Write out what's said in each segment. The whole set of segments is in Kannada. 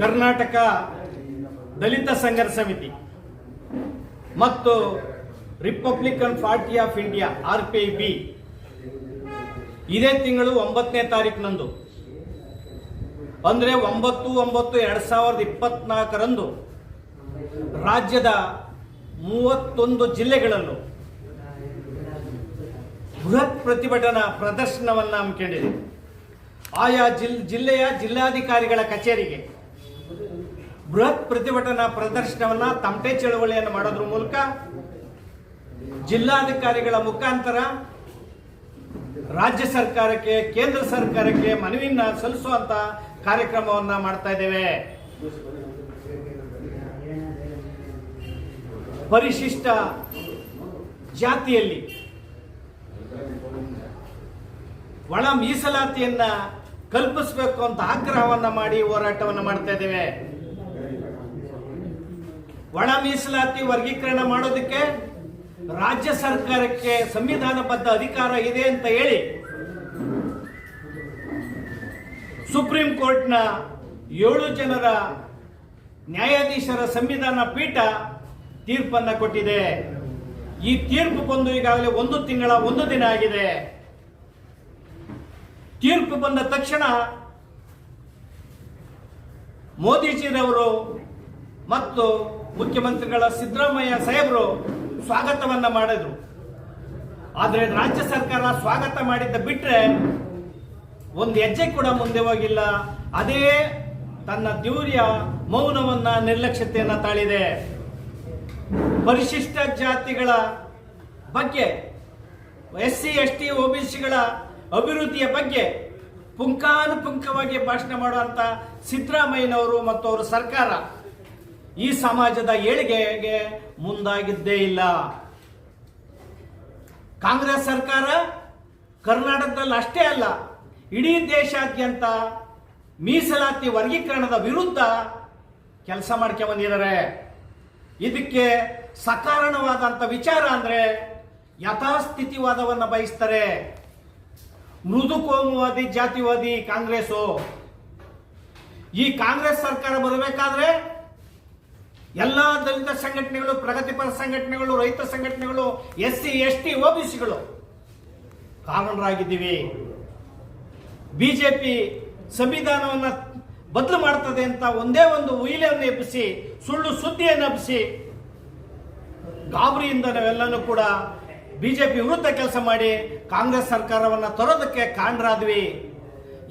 ಕರ್ನಾಟಕ ದಲಿತ ಸಂಘರ್ಷ ಸಮಿತಿ ಮತ್ತು Republican Party of India R P ಇದೇ ತಿಂಗಳು ಒಂಬತ್ತನೇ ತಾರೀಕಿನಂದು ಅಂದರೆ ಒಂಬತ್ತು ಒಂಬತ್ತು ಎರಡು ಸಾವಿರದ ಇಪ್ಪತ್ನಾಲ್ಕರಂದು ರಾಜ್ಯದ ಮೂವತ್ತೊಂದು ಜಿಲ್ಲೆಗಳಲ್ಲೂ ಬೃಹತ್ ಪ್ರತಿಭಟನಾ ಪ್ರದರ್ಶನವನ್ನು ಹಮ್ಮಿಕೊಂಡಿದೆ. ಆಯಾ ಜಿಲ್, ಜಿಲ್ಲೆಯ ಜಿಲ್ಲಾಧಿಕಾರಿಗಳ ಕಚೇರಿಗೆ ಬೃಹತ್ ಪ್ರತಿಭಟನಾ ಪ್ರದರ್ಶನವನ್ನ ತಮಟೆ ಚಳವಳಿಯನ್ನು ಮಾಡೋದ್ರ ಮೂಲಕ ಜಿಲ್ಲಾಧಿಕಾರಿಗಳ ಮುಖಾಂತರ ರಾಜ್ಯ ಸರ್ಕಾರಕ್ಕೆ, ಕೇಂದ್ರ ಸರ್ಕಾರಕ್ಕೆ ಮನವಿಯನ್ನ ಸಲ್ಲಿಸುವಂತ ಕಾರ್ಯಕ್ರಮವನ್ನ ಮಾಡ್ತಾ ಇದ್ದೇವೆ. ಪರಿಶಿಷ್ಟ ಜಾತಿಯಲ್ಲಿ ಒಳ ಮೀಸಲಾತಿಯನ್ನ ಕಲ್ಪಿಸಬೇಕು ಅಂತ ಆಗ್ರಹವನ್ನ ಮಾಡಿ ಹೋರಾಟವನ್ನು ಮಾಡ್ತಾ ಇದ್ದೇವೆ. ಒಳ ಮೀಸಲಾತಿ ವರ್ಗೀಕರಣ ಮಾಡೋದಕ್ಕೆ ರಾಜ್ಯ ಸರ್ಕಾರಕ್ಕೆ ಸಂವಿಧಾನಬದ್ಧ ಅಧಿಕಾರ ಇದೆ ಅಂತ ಹೇಳಿ ಸುಪ್ರೀಂ ಕೋರ್ಟ್ನ ಏಳು ಜನರ ನ್ಯಾಯಾಧೀಶರ ಸಂವಿಧಾನ ಪೀಠ ತೀರ್ಪನ್ನ ಕೊಟ್ಟಿದೆ. ಈ ತೀರ್ಪು ಬಂದು ಈಗಾಗಲೇ ಒಂದು ತಿಂಗಳ, ಒಂದು ದಿನ ಆಗಿದೆ. ತೀರ್ಪು ಬಂದ ತಕ್ಷಣ ಮೋದಿಜಿರವರು ಮತ್ತು ಮುಖ್ಯಮಂತ್ರಿಗಳ ಸಿದ್ದರಾಮಯ್ಯ ಸಾಹೇಬರು ಸ್ವಾಗತವನ್ನ ಮಾಡಿದ್ರು. ಆದರೆ ರಾಜ್ಯ ಸರ್ಕಾರ ಸ್ವಾಗತ ಮಾಡಿದ್ದ ಬಿಟ್ರೆ ಒಂದು ಹೆಜ್ಜೆ ಕೂಡ ಮುಂದೆ ಹೋಗಿಲ್ಲ. ಅದೇ ತನ್ನ ದ್ಯೂರ್ಯ ಮೌನವನ್ನ, ನಿರ್ಲಕ್ಷ್ಯತೆಯನ್ನ ತಾಳಿದೆ. ಪರಿಶಿಷ್ಟ ಜಾತಿಗಳ ಬಗ್ಗೆ ಎಸ್ ಸಿ ಎಸ್ ಟಿ ಒಬಿಸಿಗಳ ಅಭಿವೃದ್ಧಿಯ ಬಗ್ಗೆ ಪುಂಖಾನುಪುಂಖವಾಗಿ ಭಾಷಣ ಮಾಡುವಂತ ಸಿದ್ದರಾಮಯ್ಯನವರು ಮತ್ತು ಅವರ ಸರ್ಕಾರ. ಈ ಸಮಾಜದ ಏಳಿಗೆಗೆ ಮುಂದಾಗಿದ್ದೇ ಇಲ್ಲ. ಕಾಂಗ್ರೆಸ್ ಸರ್ಕಾರ ಕರ್ನಾಟಕದಲ್ಲಿ ಅಷ್ಟೇ ಅಲ್ಲ, ಇಡೀ ದೇಶಾದ್ಯಂತ ಮೀಸಲಾತಿ ವರ್ಗೀಕರಣದ ವಿರುದ್ಧ ಕೆಲಸ ಮಾಡ್ಕೆ ಬಂದಿದ್ದಾರೆ. ಇದಕ್ಕೆ ಸಕಾರಣವಾದಂತ ವಿಚಾರ ಅಂದ್ರೆ ಯಥಾಸ್ಥಿತಿವಾದವನ್ನು ಬಯಸ್ತಾರೆ. ಮೃದು ಕೋಮುವಾದಿ, ಜಾತಿವಾದಿ ಕಾಂಗ್ರೆಸ್ಸು. ಈ ಕಾಂಗ್ರೆಸ್ ಸರ್ಕಾರ ಬರಬೇಕಾದ್ರೆ ಎಲ್ಲ ದಲಿತ ಸಂಘಟನೆಗಳು, ಪ್ರಗತಿಪರ ಸಂಘಟನೆಗಳು, ರೈತ ಸಂಘಟನೆಗಳು ಎಸ್ ಸಿ ಎಸ್ ಟಿ ಒಬಿಸಿಗಳು ಕಾರಣರಾಗಿದ್ದೀವಿ ಬಿಜೆಪಿ ಸಂವಿಧಾನವನ್ನ ಬದಲು ಮಾಡ್ತದೆ ಅಂತ ಒಂದೇ ಒಂದು ಉಯಿಲೆಯನ್ನು ಎಬ್ಬಿಸಿ, ಸುಳ್ಳು ಸುದ್ದಿಯನ್ನು ಎಬ್ಬಿಸಿ, ಗಾಬರಿಯಿಂದ ನಾವೆಲ್ಲನೂ ಕೂಡ ಬಿಜೆಪಿ ವಿರುದ್ಧ ಕೆಲಸ ಮಾಡಿ ಕಾಂಗ್ರೆಸ್ ಸರ್ಕಾರವನ್ನ ತರೋದಕ್ಕೆ ಕಾರಣರಾದ್ವಿ.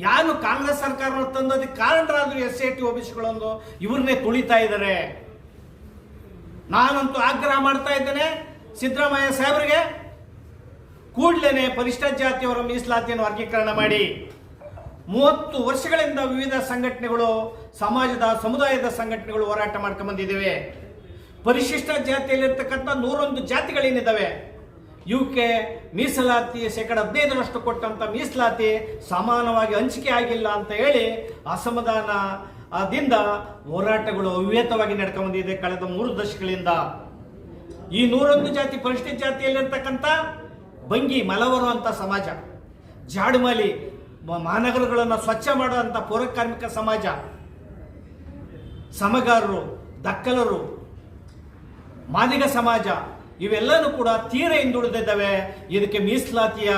ಯಾರು ಕಾಂಗ್ರೆಸ್ ಸರ್ಕಾರವನ್ನು ತಂದೋದಕ್ಕೆ ಕಾರಣರಾದ್ರು ಎಸ್ ಐ ಟಿ ಒಬಿಸಿಗಳೊಂದು? ಇವ್ರನ್ನೇ ತುಳಿತಾ ಇದ್ದಾರೆ. ನಾನಂತೂ ಆಗ್ರಹ ಮಾಡ್ತಾ ಇದ್ದೇನೆ ಸಿದ್ದರಾಮಯ್ಯ ಸಾಹೇಬರಿಗೆ. ಕೂಡಲೇ ಪರಿಷ್ಠ ಜಾತಿಯವರ ಮೀಸಲಾತಿಯನ್ನು ವರ್ಗೀಕರಣ ಮಾಡಿ. ಮೂವತ್ತು ವರ್ಷಗಳಿಂದ ವಿವಿಧ ಸಂಘಟನೆಗಳು, ಸಮಾಜದ, ಸಮುದಾಯದ ಸಂಘಟನೆಗಳು ಹೋರಾಟ ಮಾಡ್ಕೊಂಡು ಬಂದಿದ್ದೇವೆ. ಪರಿಶಿಷ್ಟ ಜಾತಿಯಲ್ಲಿರ್ತಕ್ಕಂಥ ನೂರೊಂದು ಜಾತಿಗಳೇನಿದ್ದಾವೆ ಇವಕ್ಕೆ ಮೀಸಲಾತಿ ಶೇಕಡ ಹದಿನೈದರಷ್ಟು ಕೊಟ್ಟಂತ ಮೀಸಲಾತಿ ಸಮಾನವಾಗಿ ಹಂಚಿಕೆ ಆಗಿಲ್ಲ ಅಂತ ಹೇಳಿ ಅಸಮಾಧಾನ ದಿಂದ ಹೋರಾಟಗಳು ಅವಿವೇತವಾಗಿ ನಡ್ಕೊಂಡು ಬಂದಿದೆ ಕಳೆದ ಮೂರು ದಶಕಗಳಿಂದ. ಈ ನೂರೊಂದು ಜಾತಿ ಪರಿಶಿಷ್ಟ ಜಾತಿಯಲ್ಲಿರ್ತಕ್ಕಂಥ ಬಂಗಿ ಮಲವರು ಅಂತ ಸಮಾಜ ಜಾಡುಮಾಲಿ ಮಹಾನಗರಗಳನ್ನು ಸ್ವಚ್ಛ ಮಾಡುವಂಥ ಪೌರ ಕಾರ್ಮಿಕ ಸಮಾಜ, ಸಮಗಾರರು, ದಕ್ಕಲರು, ಮಾದಿಗ ಸಮಾಜ, ಇವೆಲ್ಲನೂ ಕೂಡ ತೀರ ಹಿಂದುಳಿದಿದ್ದಾವೆ. ಇದಕ್ಕೆ ಮೀಸಲಾತಿಯ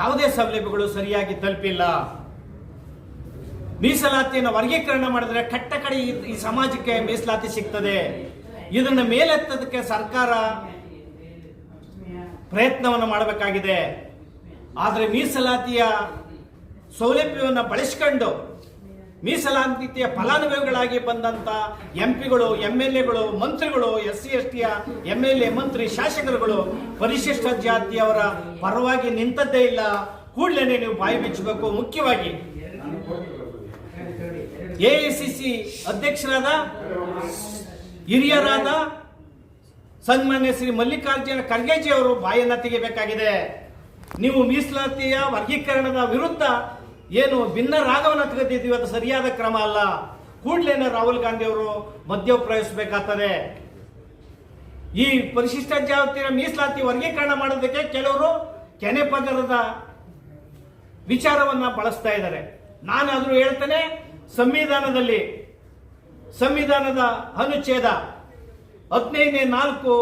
ಯಾವುದೇ ಸೌಲಭ್ಯಗಳು ಸರಿಯಾಗಿ ತಲುಪಿಲ್ಲ. ಮೀಸಲಾತಿಯನ್ನು ವರ್ಗೀಕರಣ ಮಾಡಿದ್ರೆ ಕಟ್ಟ ಕಡೆ ಈ- ಸಮಾಜಕ್ಕೆ ಮೀಸಲಾತಿ ಸಿಗ್ತದೆ. ಇದನ್ನು ಮೇಲೆತ್ತದಕ್ಕೆ ಸರ್ಕಾರ ಪ್ರಯತ್ನವನ್ನು ಮಾಡಬೇಕಾಗಿದೆ. ಆದರೆ ಮೀಸಲಾತಿಯ ಸೌಲಭ್ಯವನ್ನು ಬಳಸಿಕೊಂಡು ಮೀಸಲಾತಿಯ ಫಲಾನುಭವಿಗಳಾಗಿ ಬಂದಂತ ಎಂ ಪಿಗಳು ಎಂ ಎಲ್ ಎಗಳು ಮಂತ್ರಿಗಳು ಎಸ್ ಸಿ ಎಸ್ ಟಿಯ ಎಂ ಎಲ್ ಎ ಮಂತ್ರಿ, ಶಾಸಕರುಗಳು ಪರಿಶಿಷ್ಟ ಜಾತಿಯವರ ಪರವಾಗಿ ನಿಂತದ್ದೇ ಇಲ್ಲ. ಕೂಡಲೇ ನೀವು ಬಾಯಿ ಬಿಚ್ಚಬೇಕು. ಮುಖ್ಯವಾಗಿ ಎಐಸಿಸಿ ಅಧ್ಯಕ್ಷರಾದ, ಹಿರಿಯರಾದ ಸನ್ಮಾನ್ಯ ಶ್ರೀ ಮಲ್ಲಿಕಾರ್ಜುನ ಖರ್ಗೆಜಿ ಅವರು ಬಾಯನ್ನ ತೆಗೆಯಬೇಕಾಗಿದೆ ನೀವು ಮೀಸಲಾತಿಯ ವರ್ಗೀಕರಣದ ವಿರುದ್ಧ ಏನು ಭಿನ್ನ ರಾಗವನ್ನು ತೆಗೆದಿದ್ದೀವಿ ಅದು ಸರಿಯಾದ ಕ್ರಮ ಅಲ್ಲ. ಕೂಡ್ಲೇನ ರಾಹುಲ್ ಗಾಂಧಿ ಅವರು ಮಧ್ಯಪ್ರವೇಶಿಸಬೇಕಾಗ್ತದೆ ಈ ಪರಿಶಿಷ್ಟ ಜಾತಿಯ ಮೀಸಲಾತಿ ವರ್ಗೀಕರಣ ಮಾಡೋದಕ್ಕೆ ಕೆಲವರು ಕೆನೆ ಪದರದ ವಿಚಾರವನ್ನ ಬಳಸ್ತಾ ಇದ್ದಾರೆ. ನಾನಾದ್ರೂ ಹೇಳ್ತೇನೆ ಸಂವಿಧಾನದಲ್ಲಿ ಸಂವಿಧಾನದ ಅನುಚ್ಛೇದ ಹದಿನೈದನೇ ನಾಲ್ಕು,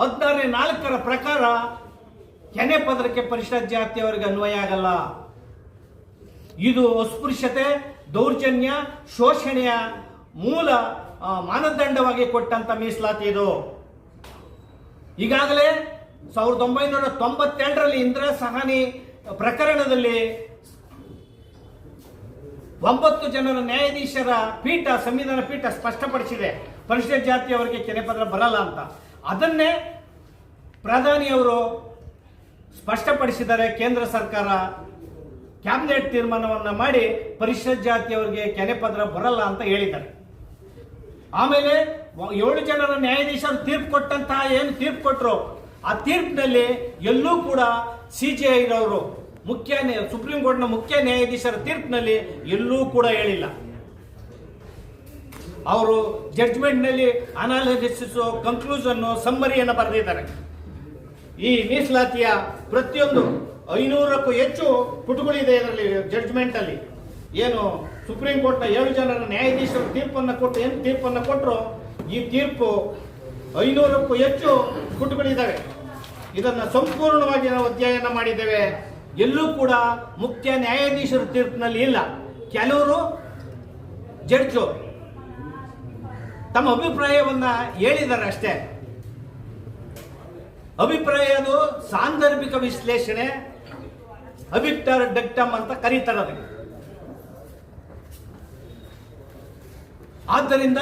ಹದಿನಾರನೇ ನಾಲ್ಕರ ಪ್ರಕಾರ ಕೆನೆ ಪದರಕ್ಕೆ ಪರಿಷತ್ ಜಾತಿಯವರಿಗೆ ಅನ್ವಯ ಆಗಲ್ಲ. ಇದು ಅಸ್ಪೃಶ್ಯತೆ, ದೌರ್ಜನ್ಯ, ಶೋಷಣೆಯ ಮೂಲ ಮಾನದಂಡವಾಗಿ ಕೊಟ್ಟಂತ ಮೀಸಲಾತಿ ಇದು. ಈಗಾಗಲೇ ಸಾವಿರದ ಒಂಬೈನೂರ ತೊಂಬತ್ತೆರಡರಲ್ಲಿ ಇಂದಿರಾ ಸಹಾನಿ ಪ್ರಕರಣದಲ್ಲಿ ಒಂಬತ್ತು ಜನರ ನ್ಯಾಯಾಧೀಶರ ಪೀಠ, ಸಂವಿಧಾನ ಪೀಠ ಸ್ಪಷ್ಟಪಡಿಸಿದೆ. ಪರಿಷತ್ ಜಾತಿಯವರಿಗೆ ಪದರ ಬರಲ್ಲ ಅಂತ. ಅದನ್ನೇ ಪ್ರಧಾನಿಯವರು ಸ್ಪಷ್ಟಪಡಿಸಿದರೆ ಕೇಂದ್ರ ಸರ್ಕಾರ ಕ್ಯಾಬಿನೆಟ್ ತೀರ್ಮಾನವನ್ನು ಮಾಡಿ ಪರಿಷತ್ ಜಾತಿಯವರಿಗೆ ಪದರ ಬರಲ್ಲ ಅಂತ ಹೇಳಿದ್ದಾರೆ. ಆಮೇಲೆ ಏಳು ಜನರ ನ್ಯಾಯಾಧೀಶರು ತೀರ್ಪು ಕೊಟ್ಟಂತಹ ಏನು ತೀರ್ಪು ಕೊಟ್ಟರು ಆ ತೀರ್ಪಿನಲ್ಲಿ ಎಲ್ಲೂ ಕೂಡ ಸಿ ಜಿ ಐರವರು ಮುಖ್ಯ ಸುಪ್ರೀಂ ಕೋರ್ಟ್ನ ಮುಖ್ಯ ನ್ಯಾಯಾಧೀಶರ ತೀರ್ಪಿನಲ್ಲಿ ಎಲ್ಲೂ ಕೂಡ ಹೇಳಿಲ್ಲ. ಅವರು ಜಡ್ಜ್ಮೆಂಟ್ನಲ್ಲಿ ಅನಾಲಿಸಿಸ್ ಕನ್ಕ್ಲೂಷನ್ ಸಮ್ಮರಿಯನ್ನು ಬರೆದಿದ್ದಾರೆ. ಈ ಮೀಸಲಾತಿಯ ಪ್ರತಿಯೊಂದು ಐನೂರಕ್ಕೂ ಹೆಚ್ಚು ಪುಟುಗಳಿದೆ ಇದರಲ್ಲಿ ಜಡ್ಜ್ಮೆಂಟ್ ಅಲ್ಲಿ ಏನು ಸುಪ್ರೀಂ ಕೋರ್ಟ್ನ ಏಳು ಜನರ ನ್ಯಾಯಾಧೀಶರು ತೀರ್ಪನ್ನು ಕೊಟ್ಟು, ಏನು ತೀರ್ಪನ್ನು ಕೊಟ್ಟರು ಈ ತೀರ್ಪು ಐನೂರಕ್ಕೂ ಹೆಚ್ಚು ಪುಟಗಳಿದ್ದಾವೆ ಇದನ್ನು ಸಂಪೂರ್ಣವಾಗಿ ನಾವು ಅಧ್ಯಯನ ಮಾಡಿದ್ದೇವೆ. ಎಲ್ಲೂ ಕೂಡ ಮುಖ್ಯ ನ್ಯಾಯಾಧೀಶರ ತೀರ್ಪಿನಲ್ಲಿ ಇಲ್ಲ. ಕೆಲವರು ಜಡ್ಜು ತಮ್ಮ ಅಭಿಪ್ರಾಯವನ್ನ ಹೇಳಿದ್ದಾರೆ ಅಷ್ಟೇ. ಅಭಿಪ್ರಾಯ ಅದು ಸಾಂದರ್ಭಿಕ ವಿಶ್ಲೇಷಣೆ ಅಭಿಕ್ಟರ್ ಡಕ್ಟಮ್ ಅಂತ ಕರೀತಾರೆ ಅದಕ್ಕೆ ಆದ್ದರಿಂದ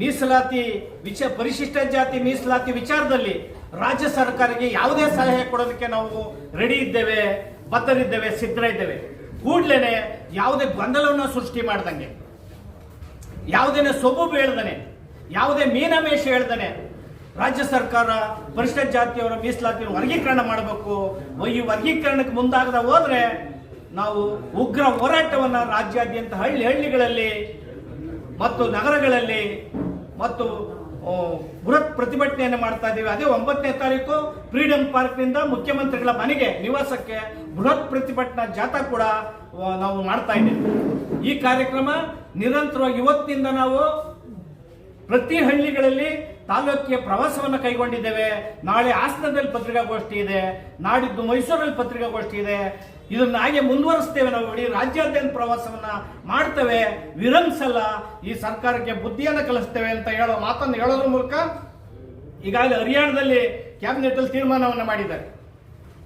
ಮೀಸಲಾತಿ ವಿಚ, ಪರಿಶಿಷ್ಟ ಜಾತಿ ಮೀಸಲಾತಿ ವಿಚಾರದಲ್ಲಿ ರಾಜ್ಯ ಸರ್ಕಾರಕ್ಕೆ ಯಾವುದೇ ಸಲಹೆ ಕೊಡೋದಕ್ಕೆ ನಾವು ರೆಡಿ ಇದ್ದೇವೆ. ಬದ್ಧರಿದ್ದೇವೆ ಸಿದ್ಧರಿದ್ದೇವೆ ಕೂಡ್ಲೇನೆ ಯಾವುದೇ ಗೊಂದಲವನ್ನು ಸೃಷ್ಟಿ ಮಾಡ್ದಂಗೆ. ಯಾವುದೇನೆ ಸೊಬು ಹೇಳ್ದಾನೆ ಯಾವುದೇ ಮೀನಮೇಷ ಹೇಳ್ದಾನೆ, ರಾಜ್ಯ ಸರ್ಕಾರ ಪರಿಷತ್ ಜಾತಿಯವರ ಮೀಸಲಾತಿಯನ್ನು ವರ್ಗೀಕರಣ ಮಾಡಬೇಕು. ಈ ವರ್ಗೀಕರಣಕ್ಕೆ ಮುಂದಾಗದ ಹೋದ್ರೆ ನಾವು ಉಗ್ರ ಹೋರಾಟವನ್ನು ರಾಜ್ಯಾದ್ಯಂತ ಹಳ್ಳಿ ಹಳ್ಳಿಗಳಲ್ಲಿ ಮತ್ತು ನಗರಗಳಲ್ಲಿ ಮತ್ತು ಬೃಹತ್ ಪ್ರತಿಭಟನೆಯನ್ನು ಮಾಡ್ತಾ ಇದ್ದೀವಿ. ಅದೇ ಒಂಬತ್ತನೇ ತಾರೀಕು ಫ್ರೀಡಂ ಪಾರ್ಕ್ನಿಂದ ಮುಖ್ಯಮಂತ್ರಿಗಳ ಮನೆಗೆ ನಿವಾಸಕ್ಕೆ ಬೃಹತ್ ಪ್ರತಿಭಟನಾ ಜಾಥಾ ಕೂಡ ನಾವು ಮಾಡ್ತಾ ಇದ್ದೀವಿ. ಈ ಕಾರ್ಯಕ್ರಮ ನಿರಂತರವಾಗಿ ಇವತ್ತಿನಿಂದ ನಾವು ಪ್ರತಿ ಹಳ್ಳಿಗಳಲ್ಲಿ ತಾಲೂಕಿಗೆ ಪ್ರವಾಸವನ್ನು ಕೈಗೊಂಡಿದ್ದೇವೆ. ನಾಳೆ ಹಾಸನದಲ್ಲಿ ಪತ್ರಿಕಾಗೋಷ್ಠಿ ಇದೆ. ನಾಡಿದ್ದು ಮೈಸೂರಲ್ಲಿ ಪತ್ರಿಕಾಗೋಷ್ಠಿ ಇದೆ. ಇದನ್ನ ಹಾಗೆ ಮುಂದುವರಿಸ್ತೇವೆ. ನಾವು ಇಡೀ ರಾಜ್ಯಾದ್ಯಂತ ಪ್ರವಾಸವನ್ನ ಮಾಡ್ತೇವೆ. ವಿರಂಸಲ್ಲ, ಈ ಸರ್ಕಾರಕ್ಕೆ ಬುದ್ಧಿಯನ್ನು ಕಲಿಸ್ತೇವೆ ಅಂತ ಹೇಳೋ ಮಾತನ್ನು ಹೇಳೋದ್ರ ಮೂಲಕ ಈಗಾಗಲೇ ಹರಿಯಾಣದಲ್ಲಿ ಕ್ಯಾಬಿನೆಟ್ ಅಲ್ಲಿ ತೀರ್ಮಾನವನ್ನು ಮಾಡಿದ್ದಾರೆ.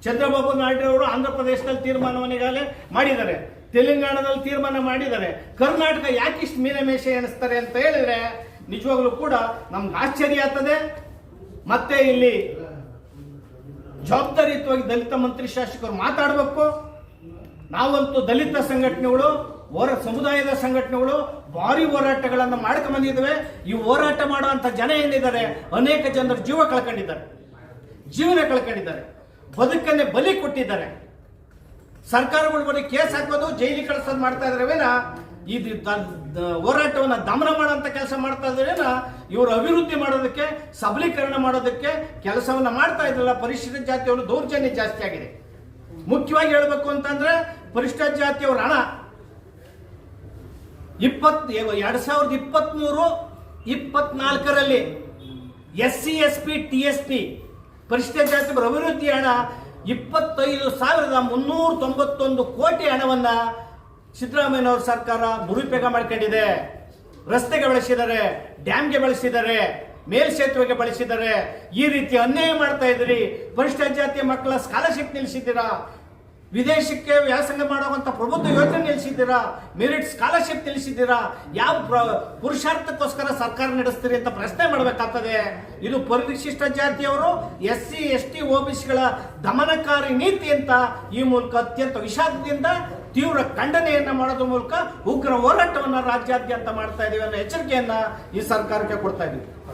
ಚಂದ್ರಬಾಬು ನಾಯ್ಡು ಅವರು ಆಂಧ್ರ ಪ್ರದೇಶದಲ್ಲಿ ತೀರ್ಮಾನವನ್ನು ಈಗಾಗಲೇ ಮಾಡಿದ್ದಾರೆ. ತೆಲಂಗಾಣದಲ್ಲಿ ತೀರ್ಮಾನ ಮಾಡಿದ್ದಾರೆ. ಕರ್ನಾಟಕ ಯಾಕಿಷ್ಟು ಮೀನಮೇಷ ಎಣಿಸ್ತಾರೆ ಅಂತ ಹೇಳಿದ್ರೆ ನಿಜವಾಗ್ಲೂ ಕೂಡ ನಮ್ಗೆ ಆಶ್ಚರ್ಯ ಆಗ್ತದೆ. ಮತ್ತೆ ಇಲ್ಲಿ ಜವಾಬ್ದಾರಿಯುತವಾಗಿ ದಲಿತ ಮಂತ್ರಿ ಶಾಸಕರು ಮಾತಾಡಬೇಕು. ನಾವಂತೂ ದಲಿತ ಸಂಘಟನೆಗಳು, ಹೋರ ಸಮುದಾಯದ ಸಂಘಟನೆಗಳು ಭಾರಿ ಹೋರಾಟಗಳನ್ನು ಮಾಡ್ಕೊಂಡು ಬಂದಿದ್ದಾವೆ. ಈ ಹೋರಾಟ ಮಾಡುವಂತ ಜನ ಏನಿದ್ದಾರೆ, ಅನೇಕ ಜನರು ಜೀವ ಕಳ್ಕೊಂಡಿದ್ದಾರೆ. ಜೀವನ ಕಳ್ಕೊಂಡಿದ್ದಾರೆ. ಬದುಕನ್ನೇ ಬಲಿ ಕೊಟ್ಟಿದ್ದಾರೆ. ಸರ್ಕಾರಗಳು ಬರೀ ಕೇಸ್ ಹಾಕೋದು ಜೈಲಿ ಕಳಿಸೋದು ಮಾಡ್ತಾ ಇದ್ರೆ ವಿನ. ಇದು ಹೋರಾಟವನ್ನ ದಮನ ಮಾಡೋಂಥ ಕೆಲಸ ಮಾಡ್ತಾ ಇದ್ರೇನ ಇವರು ಅಭಿವೃದ್ಧಿ ಮಾಡೋದಕ್ಕೆ, ಸಬಲೀಕರಣ ಮಾಡೋದಕ್ಕೆ ಕೆಲಸವನ್ನ ಮಾಡ್ತಾ ಇದ್ರಲ್ಲ. ಪರಿಶಿಷ್ಟ ಜಾತಿಯವರು ದೌರ್ಜನ್ಯ ಜಾಸ್ತಿ ಆಗಿದೆ. ಮುಖ್ಯವಾಗಿ ಹೇಳಬೇಕು ಅಂತಂದ್ರೆ ಪರಿಶಿಷ್ಟ ಜಾತಿಯವರ ಹಣ. ಇಪ್ಪತ್ ಎರಡ್ ಸಾವಿರದ ಇಪ್ಪತ್ಮೂರು, ಇಪ್ಪತ್ನಾಲ್ಕರಲ್ಲಿ S C, S P, T S P ಪರಿಷ್ಠ ಜಾತಿ ಅಭಿವೃದ್ಧಿ ಹಣ ಇಪ್ಪತ್ತೈದು ಸಾವಿರದ ಮುನ್ನೂರ ತೊಂಬತ್ತೊಂದು ಕೋಟಿ ಹಣವನ್ನ ಸಿದ್ದರಾಮಯ್ಯನವ್ರ ಸರ್ಕಾರ ದುರುಪಯೋಗ ಮಾಡ್ಕೊಂಡಿದೆ. ರಸ್ತೆಗೆ ಬಳಸಿದ್ದಾರೆ, ಡ್ಯಾಮ್ಗೆ ಬಳಸಿದ್ದಾರೆ ಮೇಲ್ಸೇತುವೆಗೆ ಬಳಸಿದ್ದಾರೆ. ಈ ರೀತಿ ಅನ್ಯಾಯ ಮಾಡ್ತಾ ಇದ್ರಿ ಪರಿಷ್ಠ ಜಾತಿಯ ಮಕ್ಕಳ ಸ್ಕಾಲರ್ಶಿಪ್ ನಿಲ್ಲಿಸಿದ್ದೀರಾ? ವಿದೇಶಕ್ಕೆ ವ್ಯಾಸಂಗ ಮಾಡುವಂತ ಪ್ರಬುದ್ಧ ಯೋಜನೆ ನಿಲ್ಲಿಸಿದ್ದೀರಾ? Merit scholarship ನಿಲ್ಲಿಸಿದ್ದೀರಾ? ಯಾವ ಪ್ರ- ಪುರುಷಾರ್ಥಕ್ಕೋಸ್ಕರ ಸರ್ಕಾರ ನಡೆಸ್ತೀರಿ ಅಂತ ಪ್ರಶ್ನೆ ಮಾಡಬೇಕಾಗ್ತದೆ. ಇದು ಪರಿಶಿಷ್ಟ ಜಾತಿಯವರು S C S T O B ಸಿಗಳ ದಮನಕಾರಿ ನೀತಿ ಅಂತ ಈ ಮೂಲಕ ಅತ್ಯಂತ ವಿಷಾದದಿಂದ ತೀವ್ರ ಖಂಡನೆಯನ್ನ ಮಾಡೋದ್ರ ಮೂಲಕ ಉಗ್ರ ಹೋರಾಟವನ್ನು ರಾಜ್ಯಾದ್ಯಂತ ಮಾಡ್ತಾ ಇದೀವಿ ಅನ್ನೋ ಎಚ್ಚರಿಕೆಯನ್ನ ಈ ಸರ್ಕಾರಕ್ಕೆ ಕೊಡ್ತಾ ಇದೀವಿ.